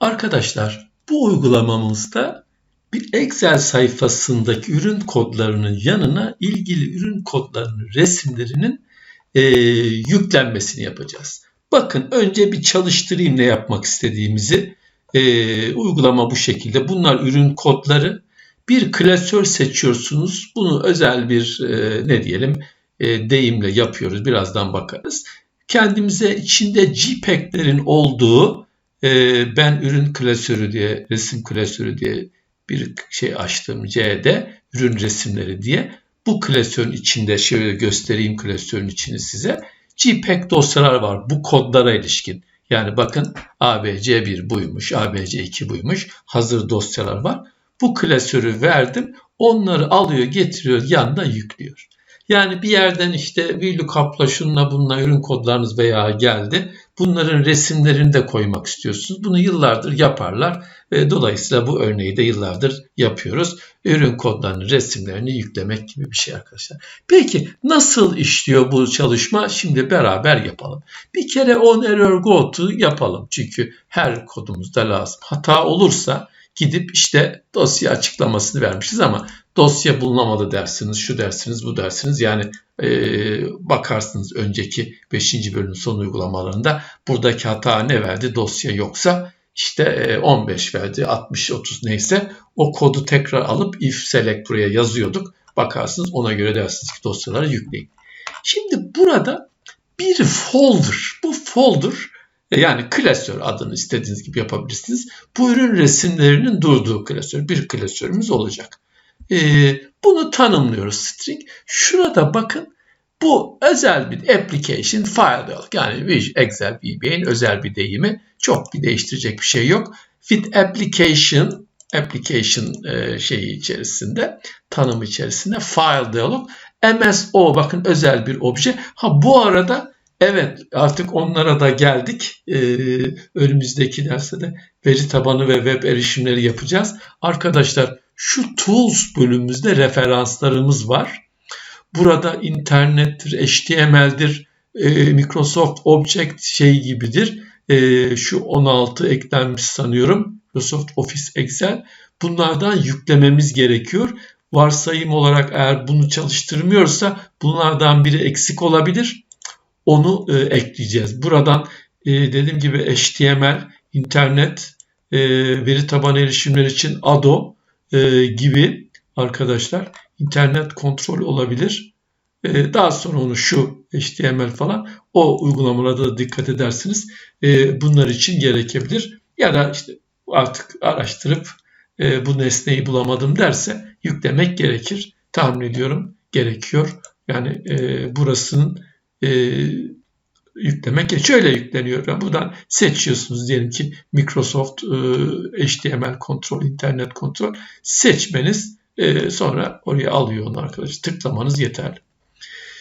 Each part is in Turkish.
Arkadaşlar bu uygulamamızda bir Excel sayfasındaki ürün kodlarının yanına ilgili ürün kodlarının resimlerinin e, yüklenmesini yapacağız. Bakın önce bir çalıştırayım ne yapmak istediğimizi. E, uygulama bu şekilde. Bunlar ürün kodları. Bir klasör seçiyorsunuz. Bunu özel bir e, ne diyelim e, deyimle yapıyoruz. Birazdan bakarız. Kendimize içinde JPEG'lerin olduğu e, ben ürün klasörü diye, resim klasörü diye bir şey açtım C'de ürün resimleri diye. Bu klasörün içinde şöyle göstereyim klasörün içini size. JPEG dosyalar var bu kodlara ilişkin. Yani bakın ABC1 buymuş, ABC2 buymuş. Hazır dosyalar var. Bu klasörü verdim. Onları alıyor, getiriyor, yanına yüklüyor. Yani bir yerden işte VLOOKUP'la şunla bununla ürün kodlarınız veya geldi. Bunların resimlerini de koymak istiyorsunuz. Bunu yıllardır yaparlar. Ve dolayısıyla bu örneği de yıllardır yapıyoruz. Ürün kodlarının resimlerini yüklemek gibi bir şey arkadaşlar. Peki nasıl işliyor bu çalışma? Şimdi beraber yapalım. Bir kere on error go to yapalım. Çünkü her kodumuzda lazım. Hata olursa gidip işte dosya açıklamasını vermişiz ama dosya bulunamadı dersiniz, şu dersiniz, bu dersiniz. Yani e, bakarsınız önceki 5. bölümün son uygulamalarında buradaki hata ne verdi? Dosya yoksa işte e, 15 verdi, 60, 30 neyse o kodu tekrar alıp if select buraya yazıyorduk. Bakarsınız ona göre dersiniz ki dosyaları yükleyin. Şimdi burada bir folder, bu folder e, yani klasör adını istediğiniz gibi yapabilirsiniz. Bu ürün resimlerinin durduğu klasör. Bir klasörümüz olacak. Ee, bunu tanımlıyoruz string. Şurada bakın bu özel bir application file diyorlar. Yani Excel VBA'nin özel bir deyimi. Çok bir değiştirecek bir şey yok. With application application e, şeyi içerisinde, tanım içerisinde file diyalog. MSO bakın özel bir obje. Ha bu arada evet artık onlara da geldik. Ee, önümüzdeki derste de veri tabanı ve web erişimleri yapacağız. Arkadaşlar şu Tools bölümümüzde referanslarımız var. Burada internettir, HTML'dir, e, Microsoft Object şey gibidir. E, şu 16 eklenmiş sanıyorum. Microsoft Office Excel. Bunlardan yüklememiz gerekiyor. Varsayım olarak eğer bunu çalıştırmıyorsa bunlardan biri eksik olabilir. Onu e, ekleyeceğiz. Buradan e, dediğim gibi HTML, internet, e, veri tabanı erişimler için ADO, e, gibi arkadaşlar internet kontrol olabilir. E, daha sonra onu şu HTML falan o uygulamalarda da dikkat edersiniz. E, bunlar için gerekebilir. Ya da işte artık araştırıp e, bu nesneyi bulamadım derse yüklemek gerekir. Tahmin ediyorum gerekiyor. Yani e, burasının e, yüklemek şöyle yükleniyor. Yani buradan seçiyorsunuz diyelim ki Microsoft e, HTML kontrol, internet kontrol seçmeniz e, sonra oraya alıyor onu arkadaşlar. Tıklamanız yeterli.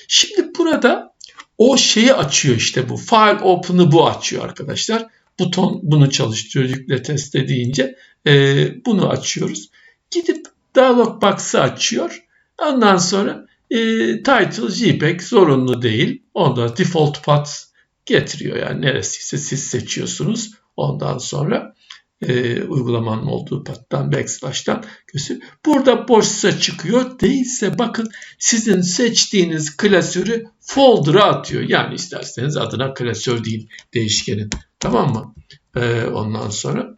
Şimdi burada o şeyi açıyor işte bu. File Open'ı bu açıyor arkadaşlar. Buton bunu çalıştırıyor yükle test deyince e, bunu açıyoruz. Gidip dialog box'ı açıyor. Ondan sonra e, title JPEG zorunlu değil. Onda default path getiriyor. Yani neresiyse siz seçiyorsunuz. Ondan sonra e, uygulamanın olduğu pattan backslash'tan gösteriyor. Burada boşsa çıkıyor. Değilse bakın sizin seçtiğiniz klasörü folder'a atıyor. Yani isterseniz adına klasör değil değişkenin. Tamam mı? E, ondan sonra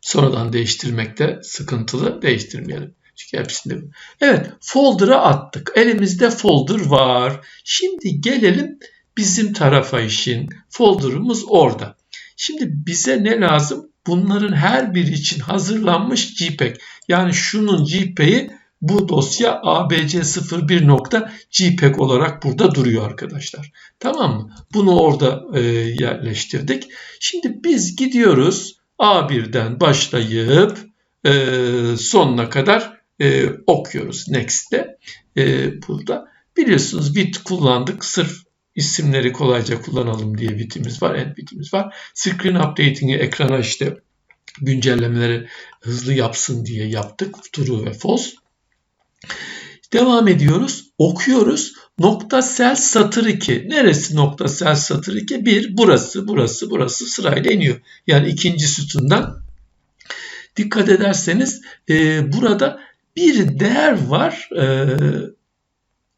sonradan değiştirmekte sıkıntılı değiştirmeyelim. Çünkü hepsinde. Evet folder'a attık. Elimizde folder var. Şimdi gelelim bizim tarafa işin folder'ımız orada. Şimdi bize ne lazım? Bunların her biri için hazırlanmış JPEG. Yani şunun JPEG'i bu dosya abc01.jpeg olarak burada duruyor arkadaşlar. Tamam mı? Bunu orada e, yerleştirdik. Şimdi biz gidiyoruz A1'den başlayıp e, sonuna kadar e, okuyoruz Next'te. E, burada biliyorsunuz bit kullandık sırf isimleri kolayca kullanalım diye bitimiz var, end bitimiz var. Screen updating'i ekrana işte güncellemeleri hızlı yapsın diye yaptık. True ve false. Devam ediyoruz. Okuyoruz. Noktasel satır 2. Neresi noktasel satır 2? 1. Burası, burası, burası sırayla iniyor. Yani ikinci sütundan. Dikkat ederseniz e, burada bir değer var. E,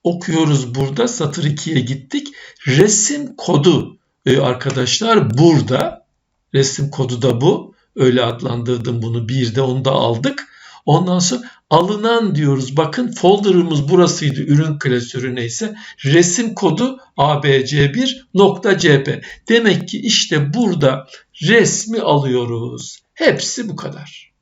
okuyoruz burada. Satır 2'ye gittik. Resim kodu e, arkadaşlar burada. Resim kodu da bu. Öyle adlandırdım bunu. Bir de onu da aldık. Ondan sonra alınan diyoruz. Bakın folder'ımız burasıydı. Ürün klasörü neyse. Resim kodu abc1.cp. Demek ki işte burada resmi alıyoruz. Hepsi bu kadar.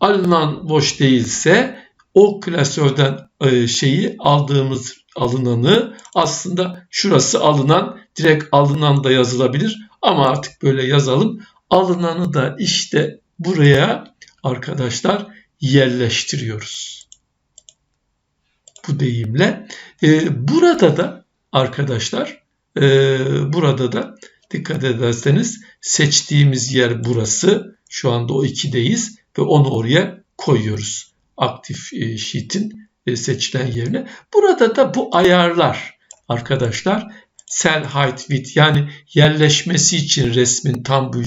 Alınan boş değilse o klasörden şeyi aldığımız alınanı aslında şurası alınan direkt alınan da yazılabilir ama artık böyle yazalım. Alınanı da işte buraya arkadaşlar yerleştiriyoruz. Bu deyimle. E, burada da arkadaşlar e, burada da dikkat ederseniz seçtiğimiz yer burası. Şu anda o 2'deyiz ve onu oraya koyuyoruz. Aktif e, sheet'in e, seçilen yerine. Burada da bu ayarlar arkadaşlar cell height width yani yerleşmesi için resmin tam bu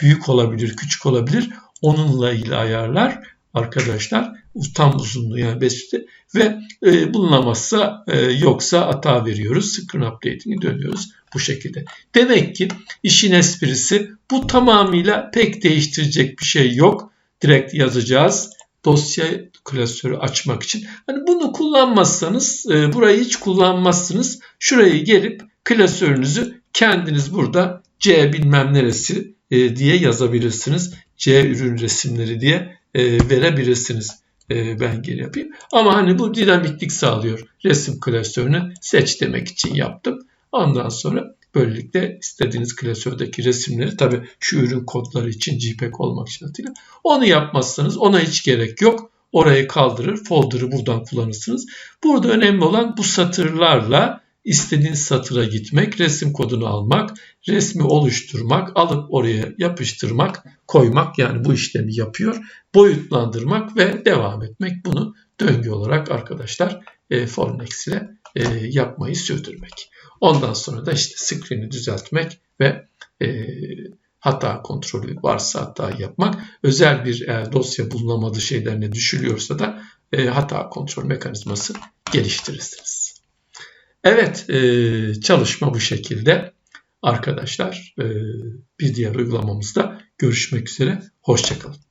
büyük olabilir, küçük olabilir. Onunla ilgili ayarlar arkadaşlar tam uzunluğu yani besite ve e, bulunamazsa e, yoksa hata veriyoruz. Screen updating'i dönüyoruz bu şekilde. Demek ki işin esprisi bu tamamıyla pek değiştirecek bir şey yok. Direkt yazacağız. Dosya klasörü açmak için. Hani bunu kullanmazsanız, e, burayı hiç kullanmazsınız. Şurayı gelip klasörünüzü kendiniz burada C bilmem neresi e, diye yazabilirsiniz. C ürün resimleri diye e, verebilirsiniz. E, ben geri yapayım. Ama hani bu dinamiklik sağlıyor. Resim klasörünü seç demek için yaptım. Ondan sonra böylelikle istediğiniz klasördeki resimleri tabi şu ürün kodları için JPEG olmak şartıyla onu yapmazsanız ona hiç gerek yok. Orayı kaldırır, folder'ı buradan kullanırsınız. Burada önemli olan bu satırlarla istediğin satıra gitmek, resim kodunu almak, resmi oluşturmak, alıp oraya yapıştırmak, koymak yani bu işlemi yapıyor. Boyutlandırmak ve devam etmek bunu döngü olarak arkadaşlar e, Fornex ile e, yapmayı sürdürmek. Ondan sonra da işte screen'i düzeltmek ve e, hata kontrolü varsa hata yapmak. Özel bir eğer dosya bulunamadığı şeylerine düşülüyorsa da e, hata kontrol mekanizması geliştirirsiniz. Evet e, çalışma bu şekilde. Arkadaşlar e, bir diğer uygulamamızda görüşmek üzere. Hoşçakalın.